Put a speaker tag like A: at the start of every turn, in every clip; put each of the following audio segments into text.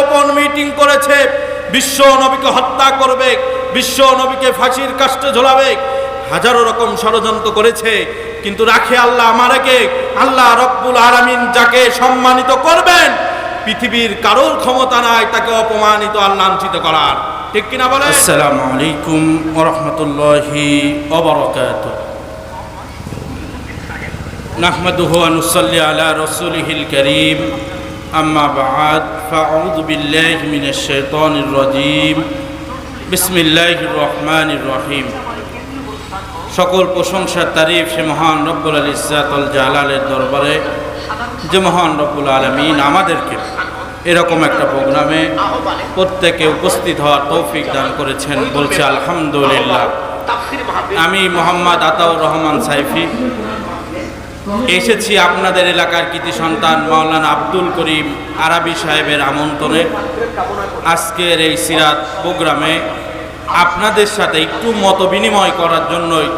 A: গোপন মিটিং করেছে। বিশ্ব নবীকে হত্যা করবে, বিশ্ব নবীকে ফাঁসির কাষ্টে ঝোলাবে। হাজারো রকম ষড়যন্ত্র করেছে, কিন্তু রাখে আল্লাহ আমারাকে আল্লাহ রব্বুল আরামিন যাকে সম্মানিত করবেন, পৃথিবীর কারোর ক্ষমতা নাই, তাকে অপমানিত আর লাঞ্ছিত করার। ঠিক কিনা বলে
B: আসসালাম আলাইকুম রহমতুল্লাহি অবরকাত নাহমাদুহু আনুসাল্লি আলা রসুলিহিল করিম। أما بعد فأعوذ بالله من الشيطان الرجيم بسم الله الرحمن الرحيم সকল প্রশংসার তারিফ সে মহান রব্বুল আল ইসাতুল জালালের দরবারে যে মহান রব্বুল আলমিন আমাদেরকে এরকম একটা প্রোগ্রামে প্রত্যেকে উপস্থিত হওয়ার তৌফিক দান করেছেন বলছে আলহামদুলিল্লাহ আমি মোহাম্মদ আতাউর রহমান সাইফি এসেছি আপনাদের এলাকার কৃতি সন্তান মাওলানা আব্দুল করিম আরাবি সাহেবের আমন্ত্রণে। আজকের এই সিরাত প্রোগ্রামে আপনাদের সাথে একটু মত বিনিময় করার জন্যই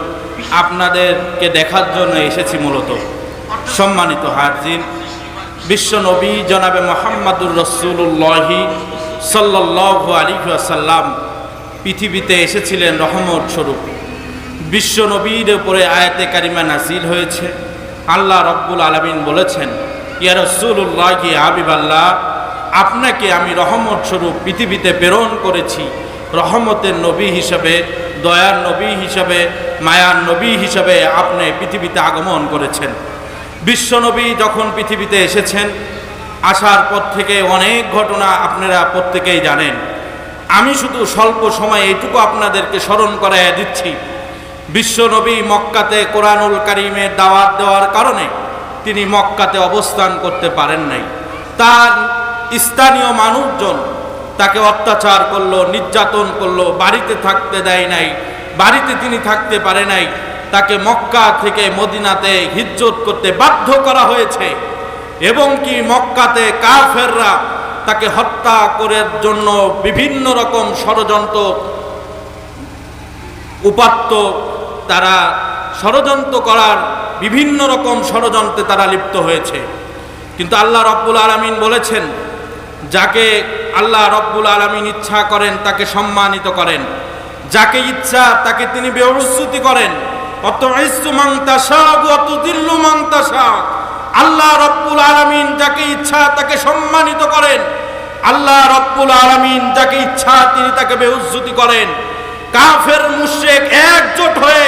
B: আপনাদেরকে দেখার জন্য এসেছি মূলত। সম্মানিত হারজিন বিশ্বনবী জনাবে মোহাম্মদুর রসুল্লাহি সাল্লাহ আলী আসাল্লাম পৃথিবীতে এসেছিলেন রহমত স্বরূপ। বিশ্বনবীর উপরে আয়াতে কারিমা নাসিল হয়েছে। আল্লাহ রব্বুল আলমিন বলেছেন, ইয়া রসুল্লাহ আবিবাল্লাহ আপনাকে আমি রহমত স্বরূপ পৃথিবীতে প্রেরণ করেছি। রহমতের নবী হিসাবে, দয়ার নবী হিসাবে, মায়ার নবী হিসাবে আপনি পৃথিবীতে আগমন করেছেন। বিশ্বনবী যখন পৃথিবীতে এসেছেন, আসার পর থেকে অনেক ঘটনা আপনারা প্রত্যেকেই জানেন। আমি শুধু স্বল্প সময় এইটুকু আপনাদেরকে স্মরণ করাইয়া দিচ্ছি। বিশ্বনবী মক্কাতে কোরআনুল কারিমের দাওয়াত দেওয়ার কারণে তিনি মক্কাতে অবস্থান করতে পারেন নাই। তার স্থানীয় মানুষজন তাকে অত্যাচার করল, নির্যাতন করল, বাড়িতে থাকতে দেয় নাই, বাড়িতে তিনি থাকতে পারে নাই। তাকে মক্কা থেকে মদিনাতে হিজ্জত করতে বাধ্য করা হয়েছে। এবং কি মক্কাতে কাফেররা তাকে হত্যা করার জন্য বিভিন্ন রকম ষড়যন্ত্র, উপাত্ত তারা ষড়যন্ত্র করার বিভিন্ন রকম ষড়যন্ত্রে তারা লিপ্ত হয়েছে। কিন্তু আল্লাহ রব্বুল আলমিন বলেছেন, যাকে আল্লাহ রব্বুল আলমিন ইচ্ছা করেন, তাকে সম্মানিত করেন। যাকে ইচ্ছা, তাকে তিনি ব্যবস্থিতি করেন। আল্লাহ রব্বুল আলমিন যাকে ইচ্ছা, তাকে সম্মানিত করেন। আল্লাহ রব্বুল আলমিন যাকে ইচ্ছা, তিনি তাকে বেউজ্জুতি করেন। কাফের মুশেক একজোট হয়ে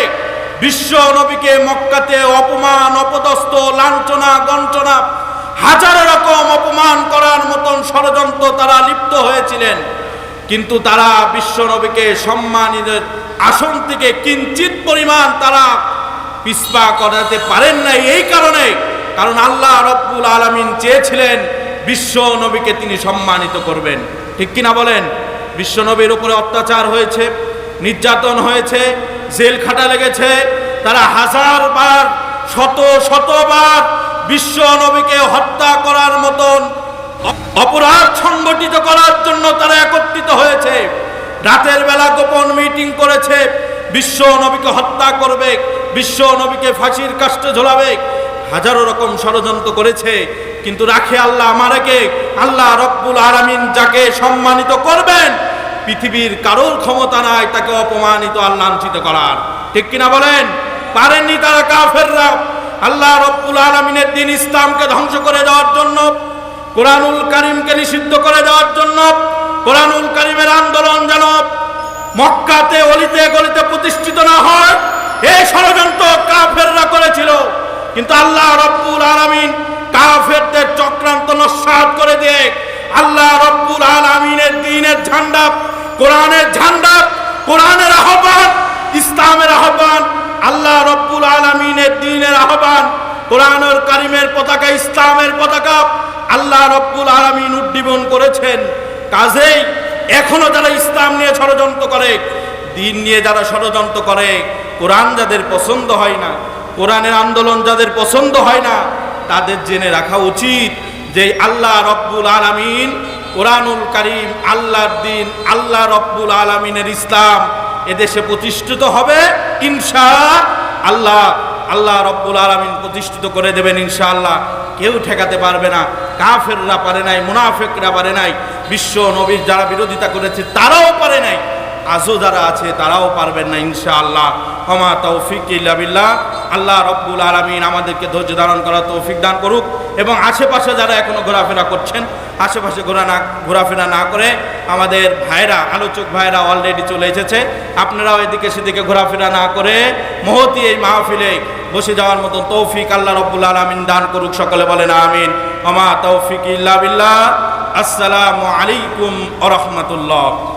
B: বিশ্ব নবীকে মক্কাতে অপমান, অপদস্থ, লাঞ্ছনা, গঞ্চনা, হাজার রকম অপমান করার মতন ষড়যন্ত্র তারা লিপ্ত হয়েছিলেন। কিন্তু তারা বিশ্ব নবীকে সম্মানিতের আসন থেকে কিঞ্চিত পরিমাণ তারা পিসপা করাতে পারেন নাই এই কারণে, কারণ আল্লাহ রব্বুল আলমিন চেয়েছিলেন বিশ্ব নবীকে তিনি সম্মানিত করবেন। ঠিক কিনা বলেন? বিশ্ব নবীর উপরে অত্যাচার হয়েছে নির্যাতন হয়েছে, জেল খাটা লেগেছে। তারা হাজার বার, শত শতবার বিশ্ব নবীকে হত্যা করার মতন অপরাধ সংগঠিত করার জন্য তারা একত্রিত হয়েছে। রাতের বেলা গোপন মিটিং করেছে, বিশ্ব নবীকে হত্যা করবে, বিশ্ব নবীকে ফাঁসির কাষ্টে ঝোলাবে। হাজারো রকম ষড়যন্ত্র করেছে, কিন্তু রাখে আল্লাহ আমারেকে আল্লাহ রব্বুল আরামিন যাকে সম্মানিত করবেন পৃথিবীর কারোর ক্ষমতা নাই, তাকে অপমানিত আর লাঞ্ছিত করার। ঠিক কিনা বলেন? পারেননি তারা কাফেররা। আল্লাহ রব্বুল আলমিনের দিন ইসলামকে ধ্বংস করে দেওয়ার জন্য, কোরআনুল করিমকে নিষিদ্ধ করে দেওয়ার জন্য, কোরআনুল করিমের আন্দোলন যেন মক্কাতে অলিতে গলিতে প্রতিষ্ঠিত না হয়, এই ষড়যন্ত্র কাফেররা করেছিল। কিন্তু আল্লাহ রব্বুল আলমিন কাফেরদের চক্রান্ত নস্বাত করে দিয়ে, আল্লাহ রব্বুল আলমিনের দিনের ঝান্ডা কোরআনের ঝান্ডা, কোরআনের আহ্বান, ইসলামের আহ্বান, আল্লাহ রব্বুল আলমিনের দিনের আহ্বান, কোরআনুল কারিমের পতাকা, ইসলামের পতাকা আল্লাহ রব্বুল আলমিন উদ্দীপন করেছেন। কাজেই এখনও যারা ইসলাম নিয়ে ষড়যন্ত্র করে, দিন নিয়ে যারা ষড়যন্ত্র করে, কোরআন যাদের পছন্দ হয় না, কোরআনের আন্দোলন যাদের পছন্দ হয় না, তাদের জেনে রাখা উচিত যে আল্লাহ রব্বুল আলমিন কোরআনুল করিম, আল্লাহর দিন, আল্লাহ রব্বুল আলমিনের ইসলাম এদেশে প্রতিষ্ঠিত হবে ইনশা আল্লাহ আল্লাহ রব্বুল আলমিন প্রতিষ্ঠিত করে দেবেন, ইনশাআল্লাহ। কেউ ঠেকাতে পারবে না, কাফেররা পারে নাই, মুনাফেকরা পারে নাই, বিশ্ব নবীর যারা বিরোধিতা করেছে তারাও পারে নাই। আজও যারা আছে তারাও পারবেন না, ইনশাআল্লাহ। ক্ষমা, তৌফিক, ইল্লা বিল্লাহ। আল্লাহ রব্বুল আলমিন আমাদেরকে ধৈর্য ধারণ করার তৌফিক দান করুক এবং আশেপাশে যারা এখনও ঘোরাফেরা করছেন, আশেপাশে ঘোরা না, ঘোরাফেরা না করে আমাদের ভাইরা, আলোচক ভাইরা অলরেডি চলে এসেছে। আপনারাও এদিকে সেদিকে ঘোরাফেরা না করে মহতি এই মাহফিলে বসে যাওয়ার মতো তৌফিক আল্লাহ রব্বুল আলমিন দান করুক, সকলে বলেন আমিন। অমা তৌফিক, ইল্লা বিল্লাহ। আসসালামু আলাইকুম আ রহমতুল্লাহ।